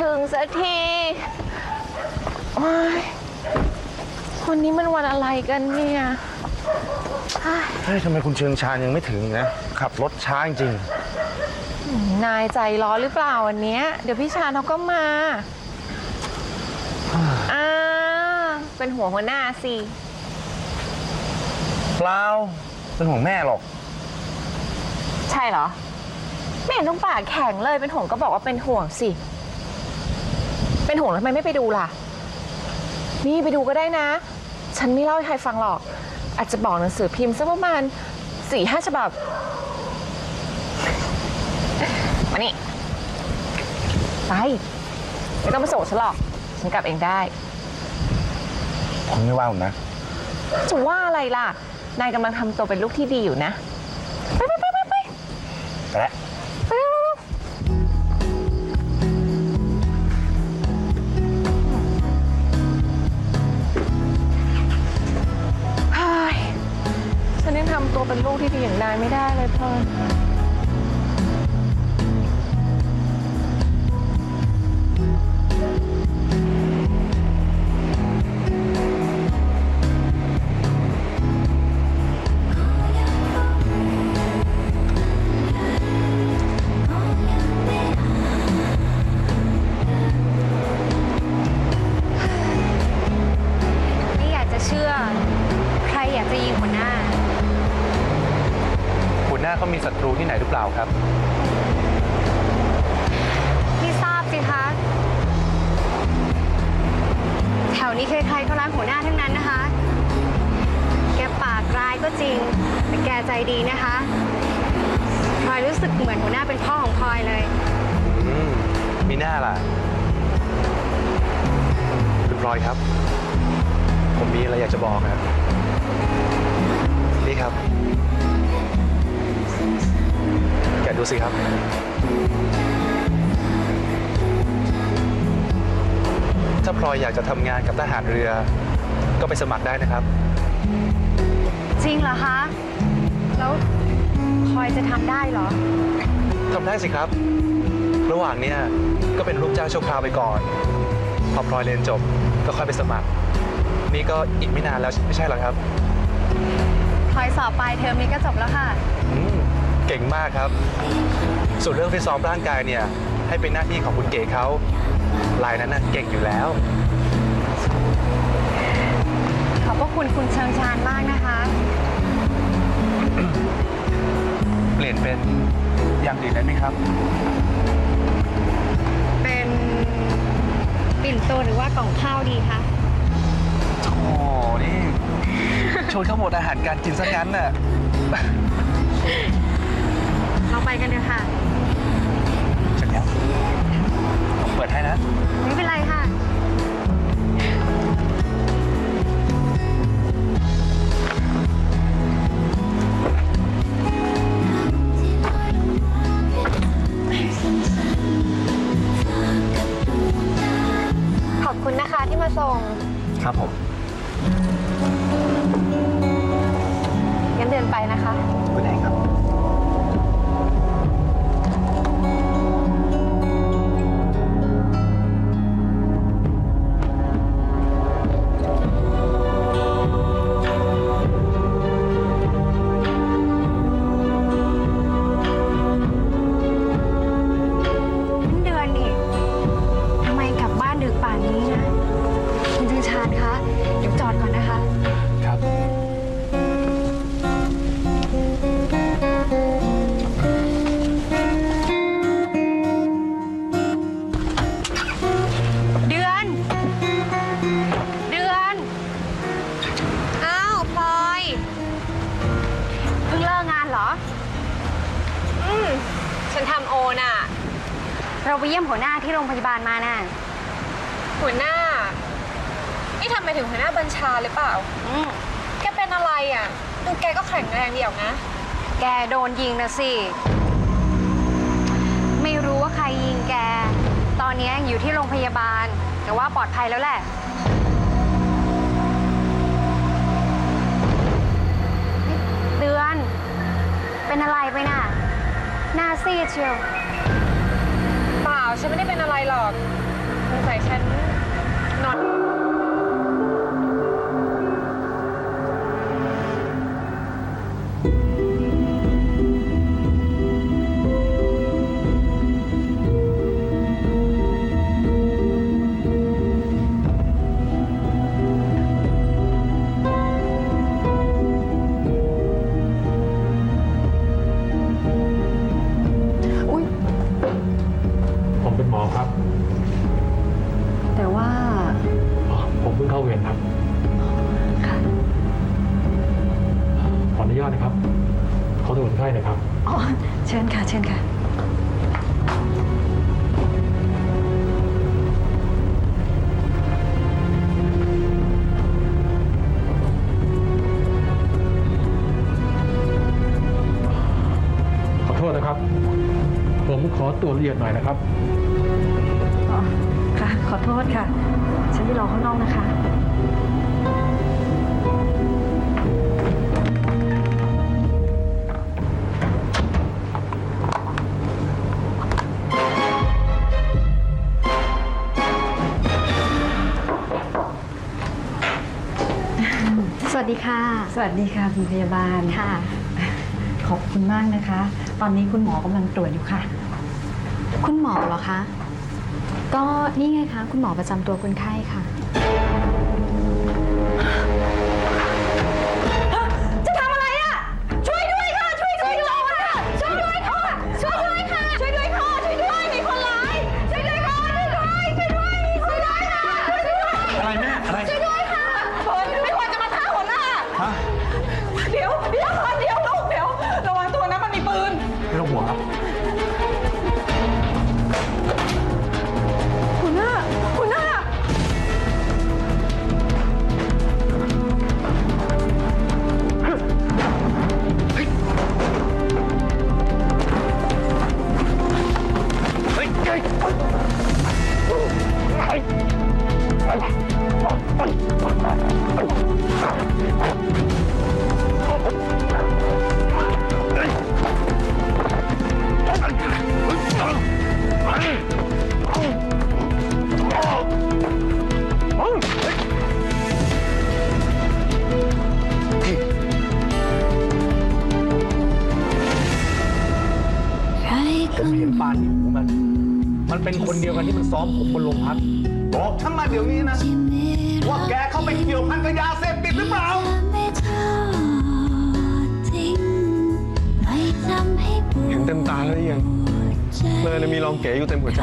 ถึงสักทีโอ๊ยวันนี้มันวันอะไรกันเนี่ยเฮ้ยเฮ้ยทำไมคุณเชิงชาญยังไม่ถึงนะ ขับรถช้าจริงนายใจร้อนหรือเปล่าวันเนี้ยเดี๋ยวพี่ชาญเขาก็มาอ่าเป็นหัวหัวหน้าสิ ๆเปล่าเป็นห่วงแม่หรอก ใช่เหรอ ไม่เห็นต้องปากแข็งเลยเป็นห่วงก็บอกว่าเป็นห่วงสิ เป็นห่วงแล้วทำไมไม่ไปดูล่ะ นี่ไปดูก็ได้นะ ฉันไม่เล่าให้ใครฟังหรอก อาจจะบอกหนังสือพิมพ์สักประมาณสี่ห้าฉบับ มานี่ ไป ไม่ต้องมาส่งฉันหรอก ฉันกลับเองได้ คุณไม่ว่าผมนะ จะว่าอะไรล่ะ นายกำลังทำตัวเป็นลูกที่ดีอยู่นะ ไปไปไปไปไปไป ลูกที่ดีอย่างนายไม่ได้เลยเพิ่นไม่อยากจะเชื่อ น้าเขามีศัตรูที่ไหนหรือเปล่าครับ ไม่ทราบสิคะ แถวนี้ใครๆก็รักหัวหน้าทั้งนั้นนะคะ แกปากร้ายก็จริง แต่แกใจดีนะคะพลอยรู้สึกเหมือนหัวหน้าเป็นพ่อของพลอยเลย อืม มีหน้าล่ะคุณพลอยครับ ผมมีอะไรอยากจะบอกครับ ดูสิครับ ถ้าพลอยอยากจะทำงานกับทหารเรือ ก็ไปสมัครได้นะครับ จริงเหรอคะ แล้วพลอยจะทำได้เหรอ ทำได้สิครับ ระหว่างเนี้ยก็เป็นลูกจ้างชั่วคราวไปก่อน พอพลอยเรียนจบก็ค่อยไปสมัคร นี่ก็อีกไม่นานแล้วไม่ใช่เหรอครับ พลอยสอบปลายเทอมนี้ก็จบแล้วค่ะ อืม เก่งมากครับ ส่วนเรื่องฟิตซ้อมร่างกายเนี่ย ให้เป็นหน้าที่ของคุณเก๋เขาลายนั้นน่ะเก่งอยู่แล้ว ขอบพระคุณคุณเชิงชานมากนะคะ เปลี่ยนเป็นอย่างอื่นได้ไหมครับ เป็นปิ่นโตหรือว่ากล่องข้าวดีคะโอ้นี่ชวนเข้าหมดอาหารการกินซะงั้นน่ะเรา ไปกันเถอะค่ะ เสร็จแล้วผมเปิดให้นะ ไม่เป็นไรค่ะ ขอบคุณนะคะที่มาส่ง ครับผม เราไปเยี่ยมหัวหน้าที่โรงพยาบาลมาน่ะหัวหน้า นี่ทำไมถึงหัวหน้าบัญชาหรือเปล่า อืมแกเป็นอะไรอะ ดูแกก็แข็งแรงเดียวนะ แกโดนยิงนะสิ ไม่รู้ว่าใครยิงแก ตอนนี้อยู่ที่โรงพยาบาล แต่ว่าปลอดภัยแล้วแหละ เดือน เป็นอะไรไปน่ะ หน้าซีดเชียวเปล่า ฉันไม่ได้เป็นอะไรหรอกสงสัยฉันาตนะครับเขาดูคนไข้หน่อยครับ อ๋อ เชิญค่ะ เชิญค่ะ ขอโทษนะครับ ผมขอตรวจละเอียดหน่อยนะครับ อ๋อ ค่ะ ขอโทษค่ะ ฉันจะรอข้างนอกนะคะ สวัสดีค่ะคุณพยาบาล ค่ะ ขอบคุณมากนะคะ ตอนนี้คุณหมอกำลังตรวจอยู่ค่ะ คุณหมอเหรอคะ ก็นี่ไงคะ คุณหมอประจำตัวคนไข้ค่ะจะ ผมเห็นปานที่หูมัน มันเป็นคนเดียวกันที่มันซ้อมผมบนโรงพัก บอกฉันมาเดี๋ยวนี้นะ ว่าแกเข้าไปเกี่ยวพันกับยาเสพติดหรือเปล่า เห็นเต็มตาแล้วหรือยังเลยนะมีรองเก๋อยู่เต็มหัวใจ